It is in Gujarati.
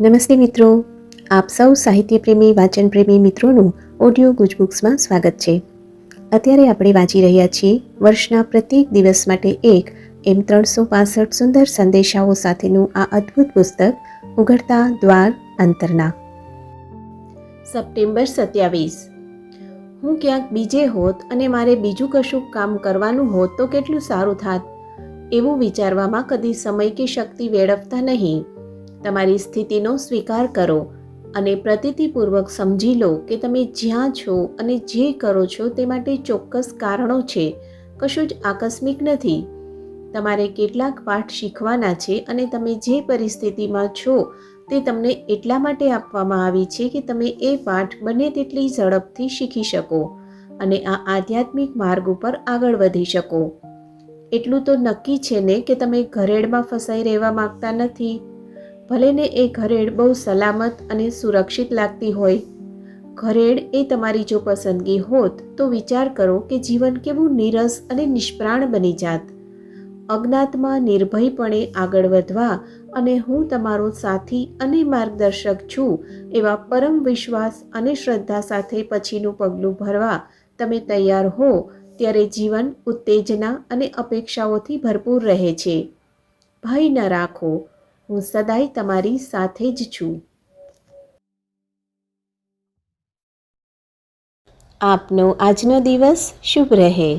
નમસ્તે મિત્રો. આપ સૌ સાહિત્યપ્રેમી, વાચનપ્રેમી પ્રેમી મિત્રોનું ઓડિયો ગુજબુક્સમાં સ્વાગત છે. અત્યારે આપણે વાંચી રહ્યા છીએ વર્ષના પ્રત્યેક દિવસ માટે એક એમ ત્રણસો પાસઠ સુંદર સંદેશાઓ સાથેનું આ અદ્ભુત પુસ્તક, ઉઘડતા દ્વાર અંતરના. સપ્ટેમ્બર સત્યાવીસ. હું ક્યાંક બીજે હોત અને મારે બીજું કશું કામ કરવાનું હોત તો કેટલું સારું થાત? એવું વિચારવામાં કદી સમય કે શક્તિ વેડફતા નહીં. તમારી સ્થિતિનો સ્વીકાર કરો અને પ્રતિતિપૂર્વક સમજી લો કે તમે જ્યાં છો અને જે કરો છો તે માટે ચોક્કસ કારણો છે. કશું જ આકસ્મિક નથી. તમારે કેટલાક પાઠ શીખવાના છે અને તમે જે પરિસ્થિતિમાં છો તે તમને એટલા માટે આપવામાં આવી છે કે તમે એ પાઠ બને તેટલી ઝડપથી શીખી શકો અને આ આધ્યાત્મિક માર્ગ ઉપર આગળ વધી શકો. એટલું તો નક્કી છે ને કે તમે ઘરેડમાં ફસાઈ રહેવા માંગતા નથી? ભલે ને એ ઘરેડ બહુ સલામત અને સુરક્ષિત લાગતી હોય. ઘરેડ એ તમારી જો પસંદગી હોત, તો વિચાર કરો કે જીવન કેવું નીરસ અને નિષ્પ્રાણ બની જાત. અજ્ઞાતમાં નિર્ભયપણે આગળ વધવા અને હું તમારો સાથી અને માર્ગદર્શક છું, એવા પરમ વિશ્વાસ અને શ્રદ્ધા સાથે પછીનું પગલું ભરવા તમે તૈયાર હો, ત્યારે જીવન ઉત્તેજના અને અપેક્ષાઓથી ભરપૂર રહે છે. ભય ન રાખો. હું સદાય તમારી સાથે જ છું. આપનો આજનો દિવસ શુભ રહે.